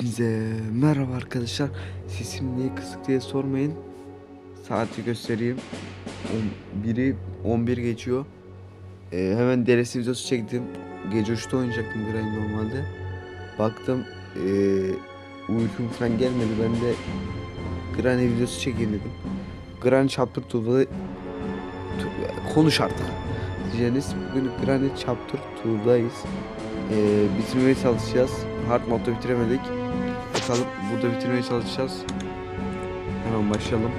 Hepinize merhaba arkadaşlar. Sesim niye kısık diye sormayın. Saati göstereyim. 11'i 11 geçiyor. Ee, hemen deresi videosu çektim. Gece 3'te oynayacaktım Grind normalde. Baktım ee, uykum falan gelmedi. Ben de Grind videosu çekeyim dedim. Grind Chapter 2'da konuş artık diyeceğiniz bugün Granite Chapter 2'dayız. Ee, bitirmeye çalışacağız. Hard modda bitiremedik. Bakalım burada bitirmeye çalışacağız. Hemen başlayalım.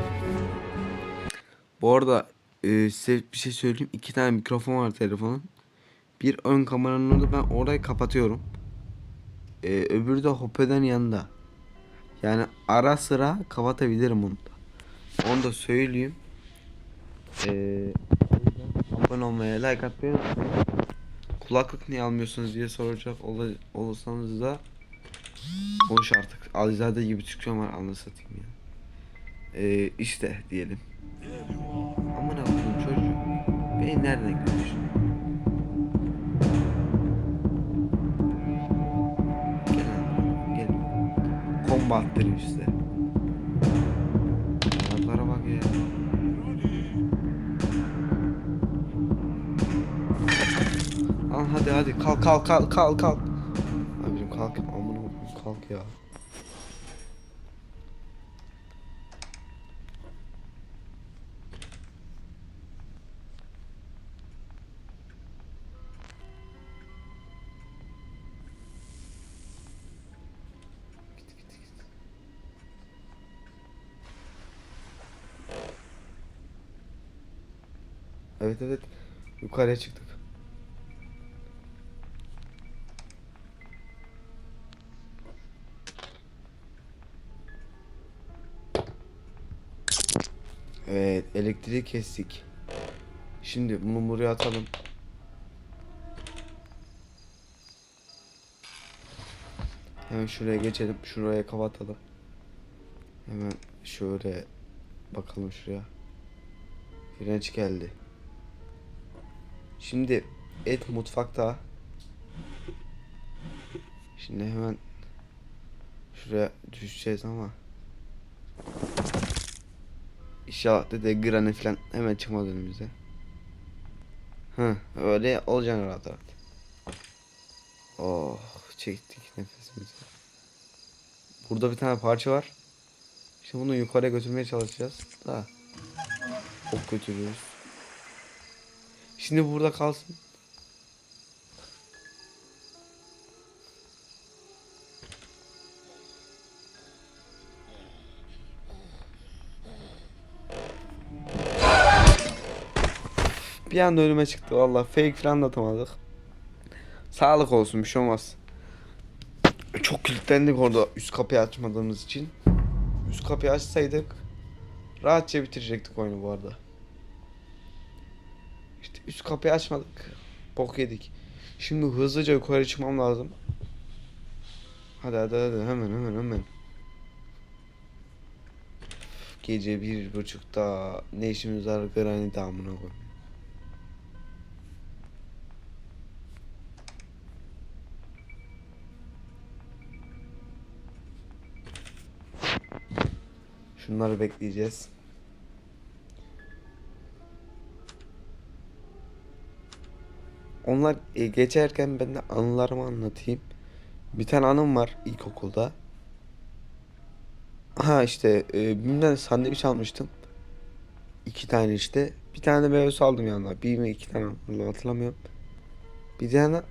Bu arada e, size bir şey söyleyeyim. İki tane mikrofon var telefonun. Bir ön kameranın orada ben orayı kapatıyorum. Ee, öbürü de hoppeden yanında. Yani ara sıra kapatabilirim onu da. Onu da söyleyeyim. Ee, abone olmaya, like atmayı. Kulaklık niye almıyorsunuz diye soracak ol- olursanız da konuş artık. Alizade gibi Türkçe var anla satayım ya. Ee, işte diyelim. Aman Allah'ım çocuğum. Beni nereden görüyorsun? Gel lan, gel. Combat derim işte. Ayaklara bak ya. Al hadi hadi kalk kalk kalk kalk kalk. Ya. Evet evet yukarıya çıktık. Evet elektriği kestik. Şimdi bunu buraya atalım. Hemen şuraya geçelim. Şuraya kapatalım. Hemen şöyle bakalım şuraya. Direnç geldi. Şimdi et mutfakta. Şimdi hemen şuraya düşeceğiz ama İnşallah dede granny falan hemen çıkmaz önümüze. Hı öyle olacaksın rahat rahat. Oh çektik nefesimizi. Burada bir tane parça var. Şimdi bunu yukarıya götürmeye çalışacağız. Da. Ok götürüyoruz. Şimdi burada kalsın. Bir anda önüme çıktı valla. Fake falan da atamadık. Sağlık olsun bir şey olmaz. Çok kilitlendik orada üst kapıyı açmadığımız için. Üst kapıyı açsaydık rahatça bitirecektik oyunu bu arada. İşte üst kapıyı açmadık. Bok yedik. Şimdi hızlıca yukarı çıkmam lazım. Hadi hadi hadi hemen hemen hemen. Gece bir buçukta ne işimiz var granit amına koyayım. Şunları bekleyeceğiz. Onlar e, geçerken ben de anılarımı anlatayım. Bir tane anım var ilkokulda. Ha işte e, BİM'den sandviç almıştım. İki tane işte. Bir tane de meyve aldım yanına. Bir mi iki tane hatırlamıyorum. Bir tane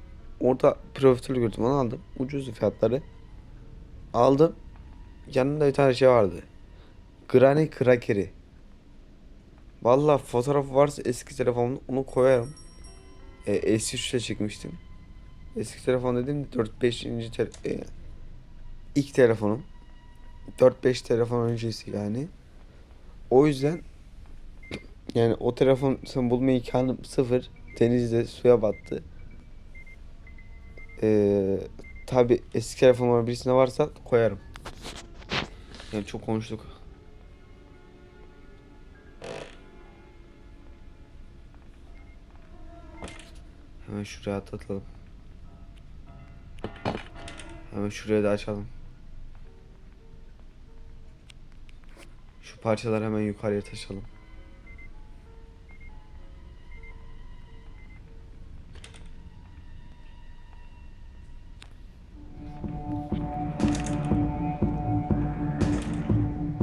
orada profiterol gördüm onu aldım. Ucuzdu fiyatları. Aldım. Yanında bir tane şey vardı. Granny Cracker'i. Valla fotoğrafı varsa eski telefonumda onu koyarım. E, eski şuşa çekmiştim. Eski telefon dediğim 4-5. Te e, ilk telefonum. 4-5 telefon öncesi yani. O yüzden yani o telefon sen bulma imkanım sıfır. Denizde suya battı. Ee, tabi eski telefonlar birisine varsa koyarım. Yani çok konuştuk. Hemen şuraya atlatalım. Hemen şuraya da açalım. Şu parçaları hemen yukarıya taşalım.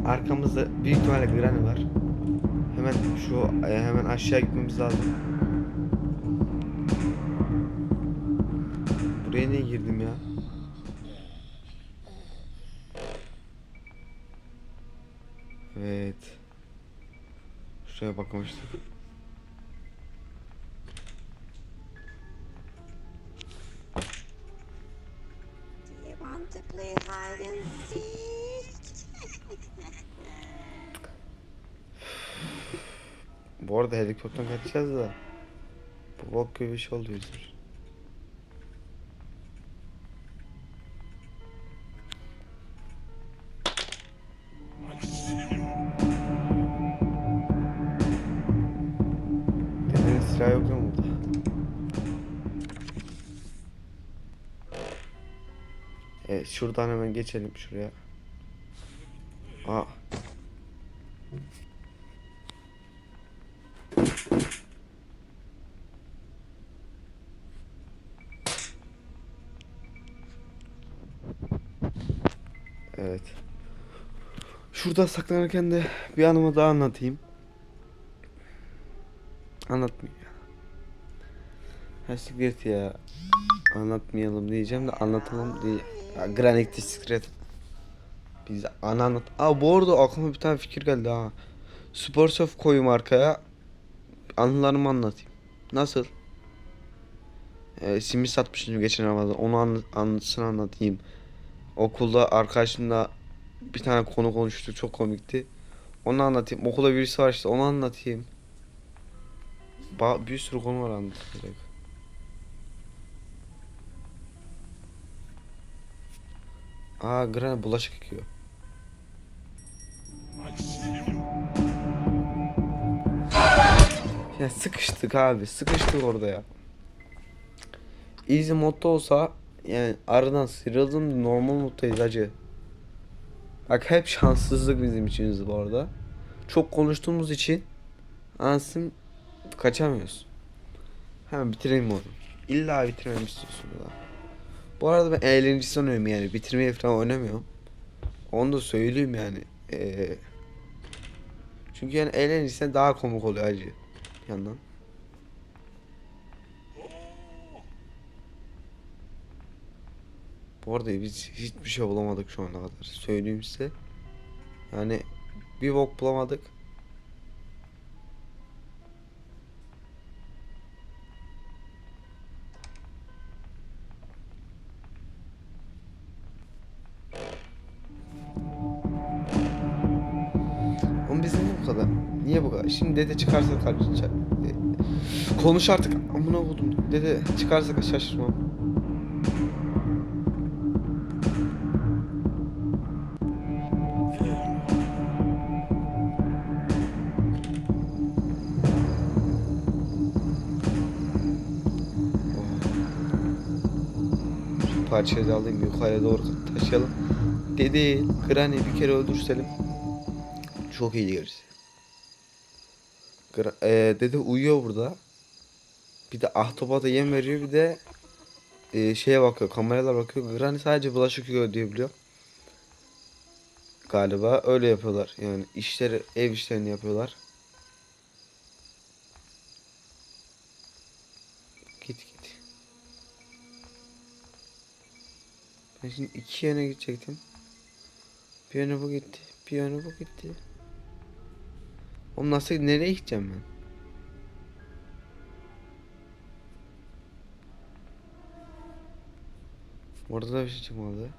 Arkamızda büyük ihtimalle Granny var. Hemen şu e, hemen aşağı gitmemiz lazım. Buraya niye girdim ya? Evet. Şuraya bakmıştık. Bu arada helikopterden kaçacağız da. Bu bok gibi bir şey oldu yüzür. Evet şuradan hemen geçelim şuraya. Aa. Evet. Şurada saklanırken de bir anımı daha anlatayım. Anlatmayayım ya. Ha sikret ya. Anlatmayalım diyeceğim de anlatalım diye. Granite Secret. Biz ana anlat. Aa bu arada aklıma bir tane fikir geldi ha. Spor Surf koyayım arkaya. Anılarımı anlatayım. Nasıl? Ee, simit satmıştım geçen hafta. Onu anlat, anlatısını anlatayım. Okulda arkadaşımla bir tane konu konuştuk. Çok komikti. Onu anlatayım. Okulda birisi var işte. Onu anlatayım. Ba bir sürü konu var anlatacak. Aa Granny bulaşık yıkıyor. Ya sıkıştık abi. Sıkıştık orada ya. Easy modda olsa yani aradan sıyrıldım normal moddayız acı. Bak hep şanssızlık bizim içimiz bu arada. Çok konuştuğumuz için anasını kaçamıyoruz. Hemen bitireyim onu. İlla bitirmemi istiyorsun da. Bu arada ben eğlencesi oynuyorum yani. Bitirmeyi falan oynamıyorum. Onu da söyleyeyim yani. Ee, çünkü yani eğlencesine daha komik oluyor acı. Bir yandan. Bu arada biz hiçbir şey bulamadık şu ana kadar. Söyleyeyim size. Yani bir bok bulamadık. Kadar. Niye bu kadar? Şimdi dede çıkarsa karşı Konuş artık. Amına koydum. Dede çıkarsa şaşırmam. Parçayı da alayım yukarıya doğru taşıyalım. Dedi Granny bir kere öldürselim. Çok iyi gerisi. Gra e, dede uyuyor burada. Bir de ahtapota yem veriyor bir de e, şeye bakıyor kameralar bakıyor. Granny sadece bulaşık yıkıyor diye biliyor. Galiba öyle yapıyorlar. Yani işleri ev işlerini yapıyorlar. Git git. Ben şimdi iki yöne gidecektim. Bir yöne bu gitti. Bir yöne bu gitti. Oğlum nasıl nereye gideceğim ben? Orada da bir şey çıkmadı.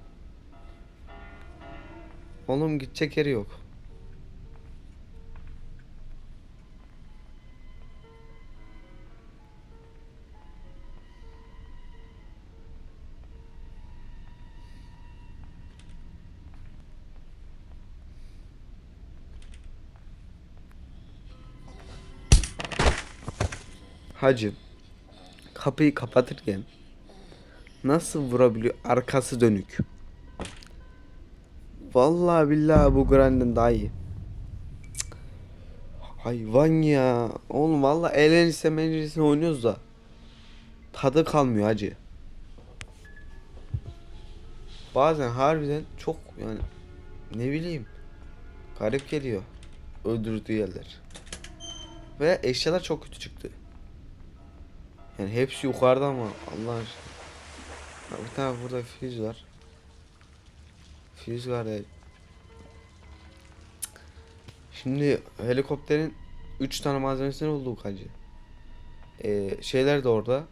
Oğlum gidecek yeri yok. Hacı kapıyı kapatırken nasıl vurabiliyor arkası dönük? Vallahi billahi bu Grand'in daha iyi. Hayvan ya. Oğlum valla eğlenirse meclisine oynuyoruz da. Tadı kalmıyor hacı. Bazen harbiden çok yani ne bileyim garip geliyor öldürdüğü yerler. Ve eşyalar çok kötü çıktı. Yani hepsi yukarıda ama Allah aşkına. Bir tane burada füze var. Füze var ya. Şimdi helikopterin 3 tane malzemesinden bulduk hacı. Ee, şeyler de orada.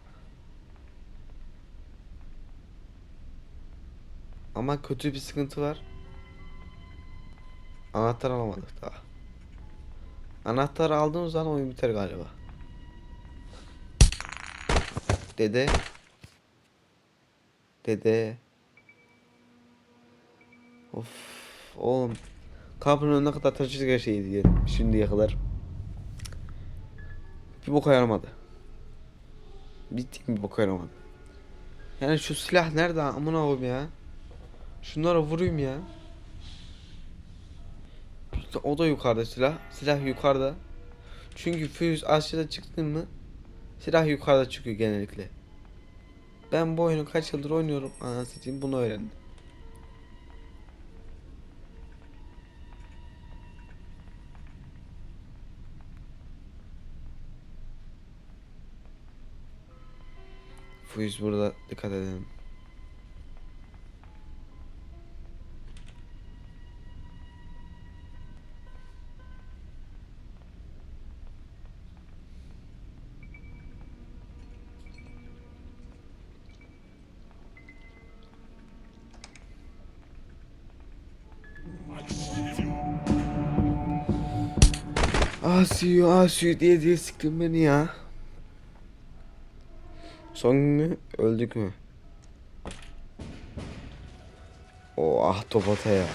Ama kötü bir sıkıntı var. Anahtar alamadık daha. Anahtar aldığımız zaman oyun biter galiba. Dede. Dede. Of oğlum. Kapının önüne kadar taşıyacak şeydi yani şimdiye kadar. Bir boka yaramadı. Bittiğim bir boka yaramadı. Yani şu silah nerede amına koyayım ya? Şunlara vurayım ya. O da yukarıda silah. Silah yukarıda. Çünkü füz aşağıda çıktın mı silah yukarıda çıkıyor genellikle. Ben bu oyunu kaç yıldır oynuyorum anasını bunu öğrendim. Füz burada dikkat edelim. Asiyo asiyo diye diye siktin beni ya. Son gün mü? Öldük mü? O ah topata ya.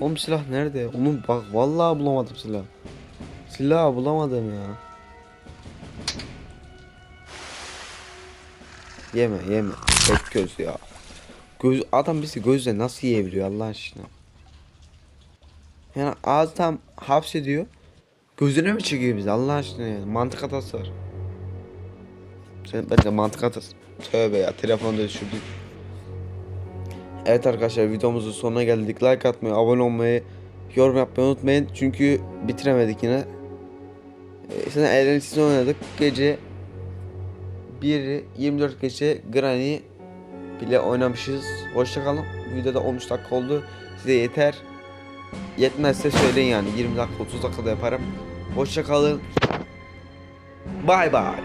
Oğlum silah nerede? Oğlum bak vallahi bulamadım silah. Silah bulamadım ya. Yeme yeme. Tek göz ya. Göz adam bizi gözle nasıl yiyebiliyor Allah aşkına? Yani ağzı tam hapsediyor. Gözüne mi çekiyor bizi Allah aşkına yani. Mantık hatası var. Sen bence mantık hatası. Tövbe ya telefonu da düşürdük. Evet arkadaşlar videomuzun sonuna geldik. Like atmayı, abone olmayı, yorum yapmayı unutmayın. Çünkü bitiremedik yine. Ee, Sen eğlencesini oynadık. Gece 1 24 gece Granny bile oynamışız. Hoşçakalın. Videoda 13 dakika oldu. Size yeter. Yetmezse söyleyin yani. 20 dakika 30 dakikada yaparım. Hoşçakalın. Bay bay.